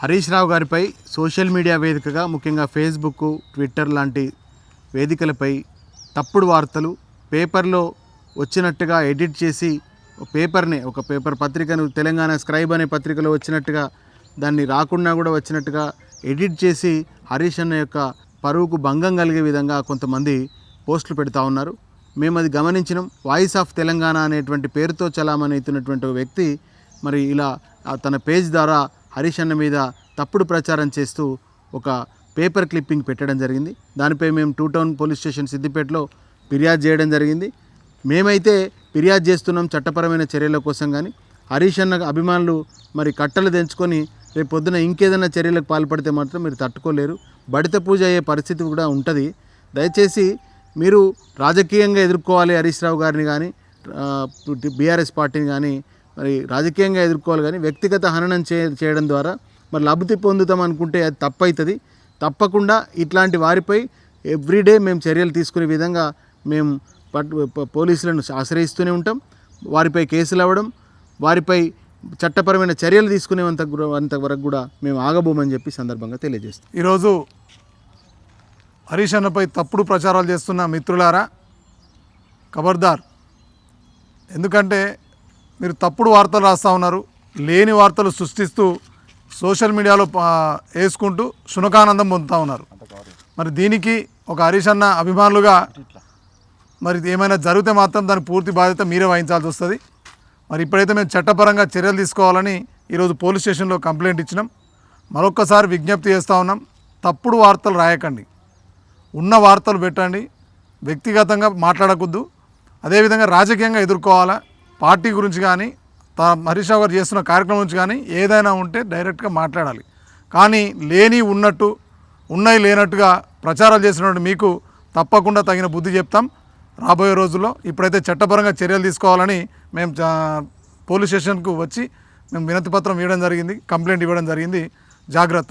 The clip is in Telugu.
హరీష్ రావు గారిపై సోషల్ మీడియా వేదికగా ముఖ్యంగా ఫేస్బుక్ ట్విట్టర్ లాంటి వేదికలపై తప్పుడు వార్తలు పేపర్లో వచ్చినట్టుగా ఎడిట్ చేసి పేపర్ని ఒక పేపర్ పత్రికను తెలంగాణ స్క్రైబ్ అనే పత్రికలో వచ్చినట్టుగా దాన్ని రాకుండా కూడా వచ్చినట్టుగా ఎడిట్ చేసి హరీష్ అన్న యొక్క పరువుకు భంగం కలిగే విధంగా కొంతమంది పోస్టులు పెడతా ఉన్నారు. మేము అది గమనించినాం. వాయిస్ ఆఫ్ తెలంగాణ అనేటువంటి పేరుతో చలామణి అవుతున్నటువంటి ఒక వ్యక్తి మరి ఇలా తన పేజ్ ద్వారా హరీష్ అన్న మీద తప్పుడు ప్రచారం చేస్తూ ఒక పేపర్ క్లిప్పింగ్ పెట్టడం జరిగింది. దానిపై మేము టూ టౌన్ పోలీస్ స్టేషన్ సిద్దిపేటలో ఫిర్యాదు చేయడం జరిగింది. మేమైతే ఫిర్యాదు చేస్తున్నాం చట్టపరమైన చర్యల కోసం కానీ హరీష్ అన్న అభిమానులు మరి కట్టలు తెంచుకొని రేపు పొద్దున ఇంకేదైనా చర్యలకు పాల్పడితే మాత్రం మీరు తట్టుకోలేరు. బడిత పూజ అయ్యే పరిస్థితి కూడా ఉంటుంది. దయచేసి మీరు రాజకీయంగా ఎదుర్కోవాలి హరీష్ రావు గారిని కానీ బీఆర్ఎస్ పార్టీని కానీ మరి రాజకీయంగా ఎదుర్కోవాలి కానీ వ్యక్తిగత హననం చే చేయడం ద్వారా మరి లబ్ధి పొందుతాం అనుకుంటే అది తప్పవుతుంది తప్పకుండా ఇట్లాంటి వారిపై ఎవ్రీడే మేము చర్యలు తీసుకునే విధంగా మేము పట్ పోలీసులను ఆశ్రయిస్తూనే ఉంటాం. వారిపై కేసులు అవ్వడం వారిపై చట్టపరమైన చర్యలు తీసుకునేంత గు- అంతవరకు కూడా మేము ఆగబోమని చెప్పి సందర్భంగా తెలియజేస్తాం ఈరోజు హరీష్ అన్నపై తప్పుడు ప్రచారాలు చేస్తున్న మిత్రులారా ఖబర్దార్ ఎందుకంటే మీరు తప్పుడు వార్తలు రాస్తూ ఉన్నారు లేని వార్తలు సృష్టిస్తూ సోషల్ మీడియాలో వేసుకుంటూ శునకానందం పొందుతూ ఉన్నారు. మరి దీనికి ఒక హరీష్ అన్న అభిమానులుగా మరి ఏమైనా జరిగితే మాత్రం దాని పూర్తి బాధ్యత మీరే వహించాల్సి వస్తుంది. మరి ఇప్పుడైతే మేము చట్టపరంగా చర్యలు తీసుకోవాలని ఈరోజు పోలీస్ స్టేషన్లో కంప్లైంట్ ఇచ్చినాం. మరొక్కసారి విజ్ఞప్తి చేస్తూ ఉన్నాం తప్పుడు వార్తలు రాయకండి. ఉన్న వార్తలు పెట్టండి వ్యక్తిగతంగా మాట్లాడకూడదు. అదేవిధంగా రాజకీయంగా ఎదుర్కోవాలా పార్టీ గురించి కానీ తా హరీష్ రావు గారు చేస్తున్న కార్యక్రమం గురించి కానీ ఏదైనా ఉంటే డైరెక్ట్గా మాట్లాడాలి. కానీ లేని ఉన్నట్టు ఉన్నాయి లేనట్టుగా ప్రచారాలు చేసినటువంటి మీకు తప్పకుండా తగిన బుద్ధి చెప్తాం. రాబోయే రోజుల్లో ఇప్పుడైతే చట్టపరంగా చర్యలు తీసుకోవాలని మేము పోలీస్ స్టేషన్కు వచ్చి మేము వినతి పత్రం ఇవ్వడం జరిగింది కంప్లైంట్ ఇవ్వడం జరిగింది. జాగ్రత్త.